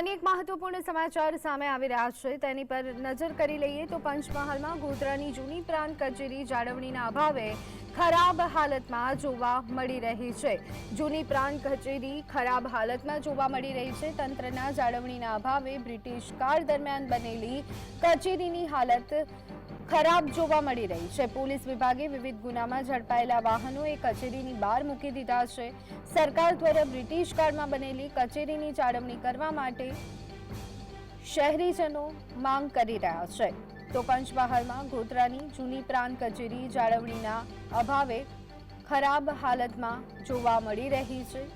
અનેક મહત્વપૂર્ણ સમાચાર સામે આવી રહ્યા છે. તેની પર નજર કરી લઈએ તો પંચમહાલમાં ગોધરાની જૂની પ્રાંત કચેરી જાળવણીના અભાવે ખરાબ હાલતમાં જોવા મળી રહી છે. જૂની પ્રાંત કચેરી ખરાબ હાલતમાં જોવા મળી રહી છે. તંત્રના જાળવણીના અભાવે બ્રિટિશ કાળ દરમિયાન બનેલી કચેરીની હાલત ખરાબ જોવા મળી રહી છે. પોલીસ વિભાગે વિવિધ ગુનામાં ઝડપાયેલા વાહનો એ કચેરીની બહાર મૂકી દીધા છે. સરકાર દ્વારા બ્રિટિશ કાળમાં બનેલી કચેરીની જાળવણી કરવા માટે શહેરીજનો માંગ કરી રહ્યા છે. તો પંચમહાલમાં ગોધરાની જૂની પ્રાંત કચેરી જાળવણીના અભાવે ખરાબ હાલતમાં જોવા મળી રહી છે.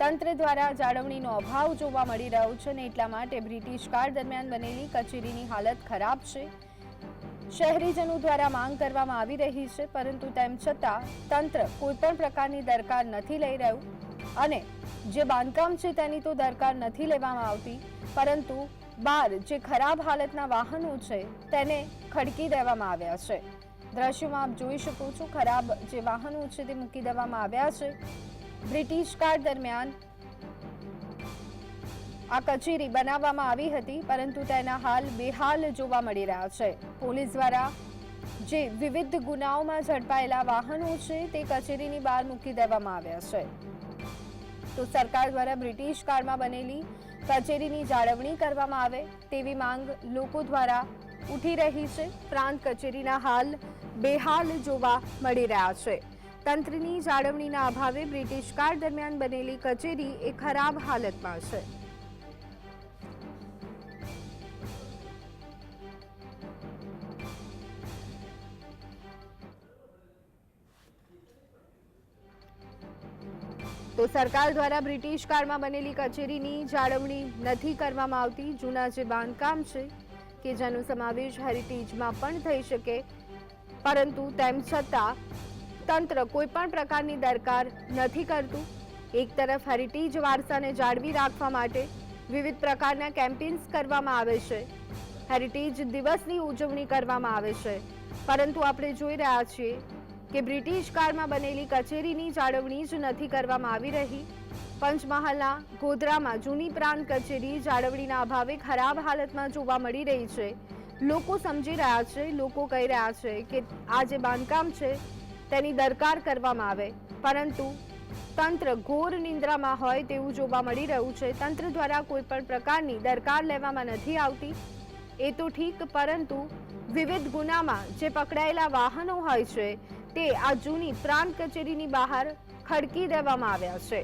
તંત્ર દ્વારા જાળવણીનો અભાવ જોવા મળી રહ્યો છે ને એટલા માટે બ્રિટિશ કાળ દરમિયાન બનેલી કચેરીની હાલત ખરાબ છે. શહેરીજનો દ્વારા માંગ કરવામાં આવી રહી છે, પરંતુ તેમ છતાં તંત્ર કોઈ પણ પ્રકારની દરકાર નથી લઈ રહ્યું. અને જે બાંધકામ છે તેની તો દરકાર નથી લેવામાં આવતી, પરંતુ બહાર જે ખરાબ હાલતના વાહનો છે તેને ખડકી દેવામાં આવ્યા છે. દ્રશ્યોમાં આપ જોઈ શકો છો, ખરાબ જે વાહનો છે તે મૂકી દેવામાં આવ્યા છે. બ્રિટિશ કાળ દરમિયાન આ કચેરી બનાવવામાં આવી હતી, પરંતુ તેના હાલ બેહાલ જોવા મળી રહ્યા છે. પોલીસ દ્વારા જે વિવિધ ગુનાઓમાં ઝડપાયેલા વાહનો છે, તે કચેરીની બહાર મૂકી દેવામાં આવ્યા છે. તો સરકાર દ્વારા બ્રિટિશ કાળમાં બનેલી કચેરીની જાળવણી કરવામાં આવે, તેવી માંગ લોકો દ્વારા ઉઠી રહી છે. પ્રાંત કચેરીના હાલ બેહાલ જોવા મળી રહ્યા છે. તંત્રની જાળવણીના અભાવે બ્રિટિશ કાળ દરમિયાન બનેલી કચેરી એ ખરાબ હાલતમાં છે. તો સરકાર દ્વારા બ્રિટિશ કાળમાં બનેલી કચેરીની જાળવણી નથી કરવામાં આવતી. જૂના જે બાંધકામ છે કે જેનો સમાવેશ હેરિટેજમાં પણ થઈ શકે. પરંતુ તેમ છતાં તંત્ર કોઈ પણ પ્રકારની દરકાર નથી કરતું. એક તરફ હેરિટેજ વારસાને જાળવી રાખવા માટે વિવિધ પ્રકારના કેમ્પેન્સ કરવામાં આવે છે. હેરિટેજ દિવસની ઉજવણી કરવામાં આવે છે. પરંતુ આપણે જોઈ રહ્યા છીએ કે બ્રિટિશ કાળમાં બનેલી કચેરીની જાળવણી જ નથી કરવામાં આવી રહી. પંચમહાલના ગોધરામાં જૂની પ્રાંત કચેરી જાળવણીના અભાવે ખરાબ હાલતમાં જોવા મળી રહી છે. લોકો સમજી રહ્યા છે, લોકો કહી રહ્યા છે કે આ જે બાંધકામ છે, તેની દરકાર કરવામાં આવે. પરંતુ તંત્ર ઘોર નિંદ્રામાં હોય તેવું જોવા મળી રહ્યું છે. તંત્ર દ્વારા કોઈ પણ પ્રકારની દરકાર લેવામાં નથી આવતી. એ તો ઠીક, પરંતુ વિવિધ ગુનામાં જે પકડાયેલા વાહનો હોય છે તે આ જૂની પ્રાંત કચેરીની બહાર ખડકી દેવામાં આવ્યા છે.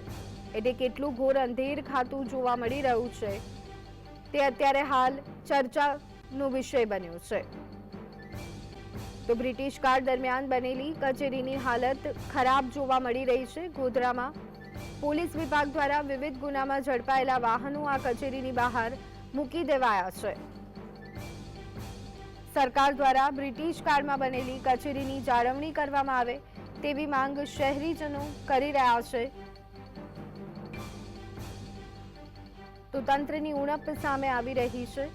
એટલે કેટલું ઘોર અંધેર ખાતું જોવા મળી રહ્યું છે. તે અત્યારે હાલ ચર્ચાનો વિષય બન્યો છે. તો બ્રિટિશ કાળ દરમિયાન બનેલી કચેરીની હાલત ખરાબ જોવા મળી રહી છે. ગોધરામાં પોલીસ વિભાગ દ્વારા વિવિધ ગુનામાં ઝડપાયેલા વાહનો આ કચેરીની બહાર મૂકી દેવાયા છે. સરકાર દ્વારા બ્રિટિશ કાળમાં બનેલી કચેરીની જાળવણી કરવામાં આવે તેવી માંગ શહેરીજનો કરી રહ્યા છે. તો તંત્રની ઉણપ સામે આવી રહી છે.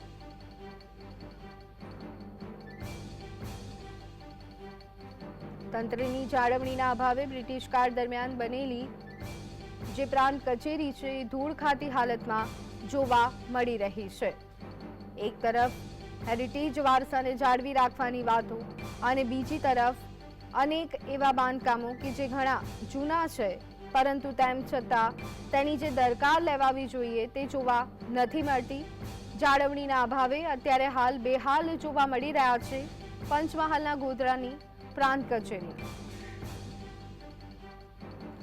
તંત્રની જાળવણીના અભાવે બ્રિટિશ કાળ દરમિયાન બનેલી જે પ્રાંત કચેરી છે એ ધૂળ ખાતી હાલતમાં જોવા મળી રહી છે. એક તરફ હેરિટેજ વારસાને જાળવી રાખવાની વાતો. અને બીજી તરફ, અનેક એવા બાંધકામો કે જે ઘણા જૂના છે, પરંતુ તેમ છતાં તેની જે દરકાર લેવાવી જોઈએ તે જોવા નથી મળતી. જાળવણીના અભાવે અત્યારે હાલ બેહાલ જોવા મળી રહ્યા છે પંચમહાલના ગોધરાની પ્રાંત કચેરી.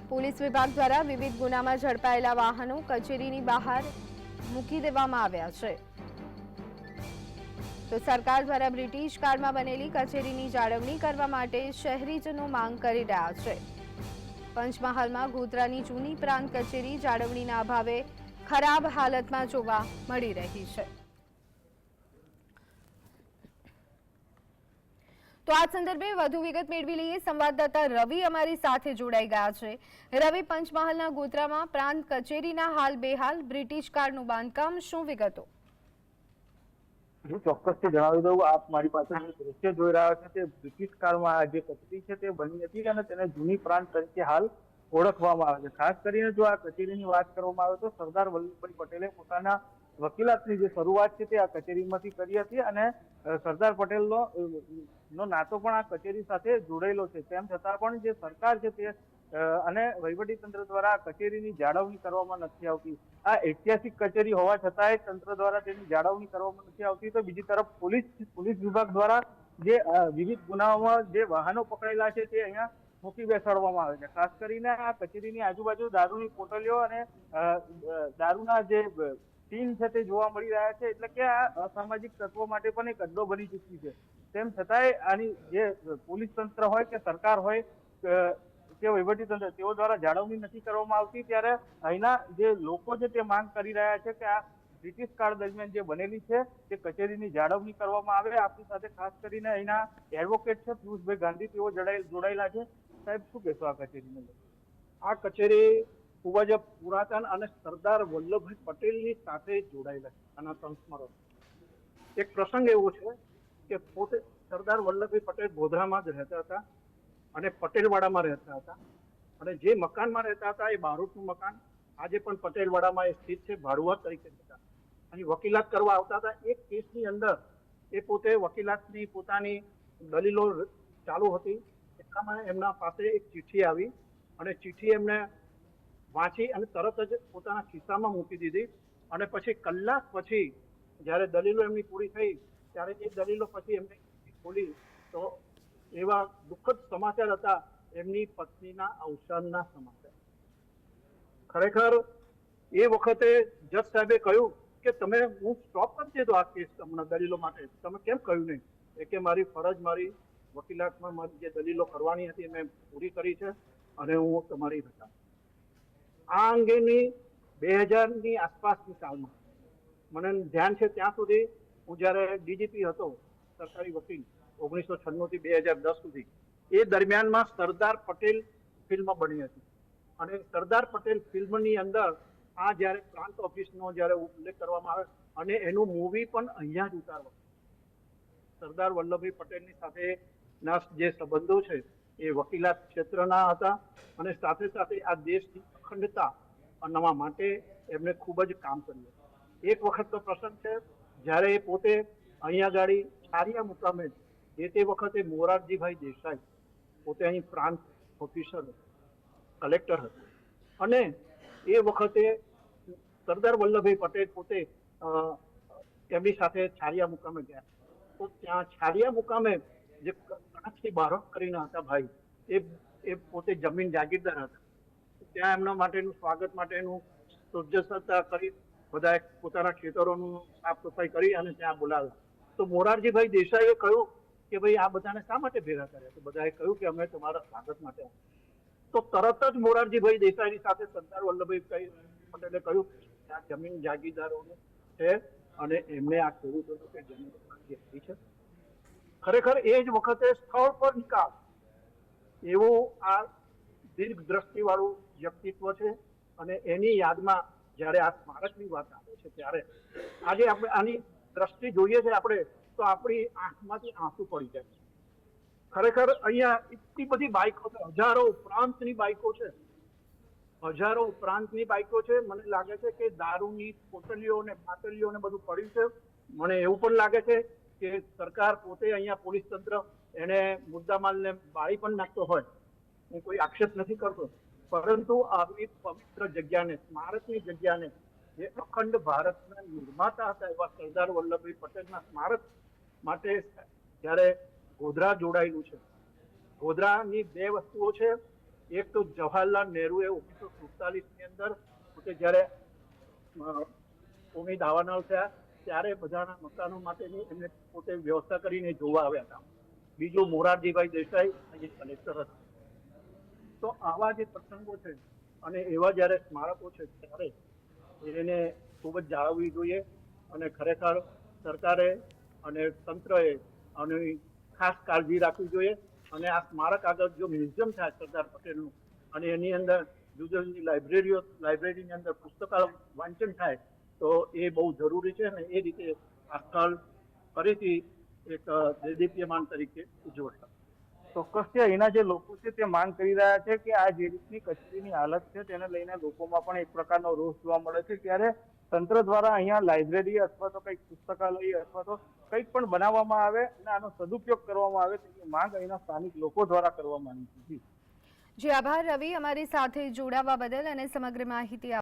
પોલીસ વિભાગ દ્વારા વિવિધ ગુનામાં ઝડપાયેલા વાહનો કચેરીની બહાર મૂકી દેવામાં આવ્યા છે. તો સરકાર દ્વારા બ્રિટિશ કાળમાં બનેલી કચેરીની જાળવણી કરવા માટે શહેરીજનો માંગ કરી રહ્યા છે. પંચમહાલમાં ગોધરાની જૂની પ્રાંત કચેરી જાળવણીના અભાવે ખરાબ હાલતમાં જોવા મળી રહી છે. તો આ સંદર્ભે વધુ વિગત મેળવી લઈએ. સંવાદદાતા રવિ અમારી સાથે જોડાઈ ગયા છે. રવિ, પંચમહાલના ગોધરામાં પ્રાંત કચેરીના હાલ બેહાલ બ્રિટિશ કાળનું બાંધકામ શું વિગતો? હું ચોક્કસથી જણાવી દઉં, આપ મારી પાસે જે દ્રશ્ય જોઈ રહ્યા છે તે બ્રિટિશ કાળમાં આ જે કચેરી છે તે બની હતી અને તેને જૂની પ્રાંત તરીકે હાલ ઓળખવામાં આવે છે. ખાસ કરીને જો આ કચેરીની વાત કરવામાં આવે તો સરદાર વલ્લભભાઈ પટેલે પોતાના વકીલાતની જે શરૂઆત છે તે આ કચેરીમાંથી કરી હતી અને સરદાર પટેલનો નો નાતો પણ આ કચેરી સાથે જોડાયેલો છે. તેમ છતાં પણ જે સરકાર છે તે અને વહીવટી તંત્ર દ્વારા કચેરીની જાળવણી કરવામાં નથી આવતી. આ ઐતિહાસિક કચેરી હોવા છતાંય તંત્ર દ્વારા તેની જાળવણી કરવામાં નથી આવતી. તો બીજી તરફ પોલીસ પોલીસ વિભાગ દ્વારા જે વિવિધ ગુનાઓમાં જે વાહનો પકડેલા છે તે અહીંયા મૂકી બેસાડવામાં આવે છે. ખાસ કરીને આ કચેરીની આજુબાજુ દારૂની પોટલીઓ અને દારૂના જે ટીન છે તે જોવા મળી રહ્યા છે. એટલે કે આ અસામાજિક તત્વો માટે પણ એક અડ્ડો બની ચૂકી છે. તેમ છતાંય આની જે પોલીસ તંત્ર હોય કે સરકાર હોય અ, વહીવટીતંત્ર વહીવટી તેઓ દ્વારા જાળવણી નથી કરવામાં આવતી. ત્યારે અહીંના જે લોકો છે તે માંગ કરી રહ્યા છે કે આ બ્રિટિશ કાળ દરમિયાન જે બનેલી છે તે કચેરીની જાળવણી કરવામાં આવે. આપણી સાથે ખાસ કરીને અહીંના એડવોકેટ છે પિયુષભાઈ ગાંધી તેઓ જોડાયેલા છે. સાહેબ શું કહેશો આ કચેરીને? આ કચેરી ખૂબ જ પુરાતન અને સરદાર વલ્લભભાઈ પટેલની સાથે જોડાયેલા છે આના સંસ્મરણ એક પ્રસંગ એવો છે કે પોતે સરદાર વલ્લભભાઈ પટેલ ગોધરામાં જ રહેતા હતા. અને પટેલવાડામાં રહેતા હતા. અને જે મકાનમાં રહેતા હતા એ બારોટનું મકાન આજે પણ પટેલવાડામાં એ સ્થિત છે, ભાડુઆ તરીકે રહેતા. અહીં વકીલાત કરવા આવતા હતા. એક કેસની અંદર એ પોતે વકીલાતની પોતાની દલીલો ચાલુ હતી. એટલામાં એમના પાસે એક ચિઠ્ઠી આવી અને ચિઠ્ઠી એમને વાંચી અને તરત જ પોતાના ખિસ્સામાં મૂકી દીધી. અને પછી કલાક પછી જ્યારે દલીલો એમની પૂરી થઈ, ત્યારે એ દલીલો પછી એમને ખોલી તો એવા દુઃખદ સમાચાર હતા, એમની પત્નીના અવસાનના સમાચાર. ખરેખર, એ વખતે જજ સાહેબે કહ્યું કે તમે, હું સ્ટોપ કરી દીધો આ કેસ હમણાં દલીલો માટે. તમે કેમ કહ્યું નહીં? એ કે મારી ફરજ મારી વકીલાતમાં મારી જે દલીલો કરવાની હતી મેં પૂરી કરી છે અને હું તમારી રજા આ અંગેની બે હજારની આસપાસની સાલમાં, મને ધ્યાન છે ત્યાં સુધી હું જ્યારે ડીજીપી હતો, સરકારી વકીલ ઓગણીસો છન્નું થી બે હજાર દસ સુધી. એ દરમિયાનમાં સરદાર પટેલ ફિલ્મ બની હતી. અને સરદાર પટેલ ફિલ્મની અંદર આ જ્યારે પ્રાંત ઓફિસનો જ્યારે ઉલ્લેખ કરવામાં આવે અને એનું મૂવી પણ અહીંયા જ ઉતારવા સરદાર વલ્લભભાઈ પટેલની સાથે ના જે સંબંધો છે, એ વકીલાત ક્ષેત્રના હતા અને સાથે સાથે આ દેશની અખંડતા અનવા માટે એમણે ખૂબ જ કામ કર્યું એક વખતનો પ્રસંગ છે, જ્યારે એ પોતે અહીંયા ગાડી છારિયા મુકામે જે તે વખતે મોરારજીભાઈ દેસાઈ પોતે અહીં પ્રાંત ઓફિસર કલેક્ટર હતો. અને એ વખતે સરદાર વલ્લભભાઈ પટેલ પોતે એમની સાથે છારિયા મુકામે ગયા. તો ત્યાં છારિયા મુકામે જે કણકસિંહ બારોટ કરીને હતા ભાઈ, એ એ પોતે જમીન જાગીરદાર હતા. ત્યાં એમના માટેનું સ્વાગત માટેનું સુજ્જસતા કરી બધા પોતાના ખેતરોનું સાફ સફાઈ કરી અને ત્યાં બોલાવ્યા. તો મોરારજીભાઈ દેસાઈએ કહ્યું કે ભાઈ આ બધાને શા માટે ભેગા કર્યા તો બધાએ કહ્યું કે અમે તમારા સ્વાગત માટે તો તરત જ મોરારજીભાઈ દેસાઈની સાથે સરદાર વલ્લભભાઈ પટેલે કહ્યું કે આ જમીન જાગીરદારોને છે અને એમને આ ખેડૂતોને કે જમીન આપી છે. ખરેખર એ જ વખતે સ્થળ પર નિકાલ એવું આ દીર્ઘ દ્રષ્ટિવાળું વ્યક્તિત્વ છે અને એની યાદમાં જ્યારે આ સ્મારકની વાત આવે છે, ત્યારે આજે આપણે આની દ્રષ્ટિ જોઈએ છે, આપણે તો આપણી આંખમાંથી આંસુ પડી જાય. ખરેખર અહીંયા એટલી બધી બાઇકો છે. હજારો ઉપરાંતની બાઇકો છે. હજારો ઉપરાંતની બાઇકો છે. મને લાગે છે કે દારૂની પોટલીઓ ને બાટલીઓ ને બધું પડ્યું છે. મને એવું પણ લાગે છે કે સરકાર પોતે અહીંયા પોલીસ તંત્ર એને મુદ્દામાલને બાળી પણ નાખતો હોય. હું કોઈ આક્ષેપ નથી કરતો. પરંતુ આવી પવિત્ર જગ્યાને, સ્મારકની જગ્યાને જે અખંડ ભારતના નિર્માતા હતા એવા સરદાર વલ્લભભાઈ પટેલના સ્મારક માટે જ્યારે ગોધરા જોડાયેલું છે. ગોધરાની બે વસ્તુઓ છે. એક તો જવાહરલાલ નહેરુએ ઓગણીસો સુડતાલીસની અંદર પોતે જ્યારે કોમી દાવાનળ થયા, ત્યારે બધાના મકાનો માટેની એમને પોતે વ્યવસ્થા કરીને જોવા આવ્યા હતા. બીજું મોરારજીભાઈ દેસાઈ અહીં કલેક્ટર હતા. તો આવા જે પ્રસંગો છે, અને એવા જ્યારે સ્મારકો છે, ત્યારે એને ખૂબ જ જાળવવી જોઈએ. અને ખરેખર સરકારે અને તંત્રએ આની ખાસ કાળજી રાખવી જોઈએ. અને આ સ્મારક આગળ જો મ્યુઝિયમ થાય સરદાર પટેલનું, અને એની અંદર જુદી જુદી લાઇબ્રેરીઓ, લાઇબ્રેરીની અંદર પુસ્તકાલય વાંચન થાય, તો એ બહુ જરૂરી છે અને એ રીતે આ સ્થળ ફરીથી એક દેદીપ્યમાન તરીકે ઉજવશે ચોક્કસથી અહીંના જે લોકો છે તે માંગ કરી રહ્યા છે કે આ જે રીતની કચેરીની હાલત છે તેને લઈને લોકોમાં પણ એક પ્રકારનો રોષ જોવા મળે છે. ત્યારે તંત્ર દ્વારા અહીંયા લાઇબ્રેરી અથવા તો કંઈક પુસ્તકાલય અથવા તો કંઈક પણ બનાવવામાં આવે અને આનો સદુપયોગ કરવામાં આવે તેની માંગ અહીંના સ્થાનિક લોકો દ્વારા કરવામાં આવી હતી જી. આભાર રવિ. અમારી સાથે જોડાવા બદલ અને સમગ્ર માહિતી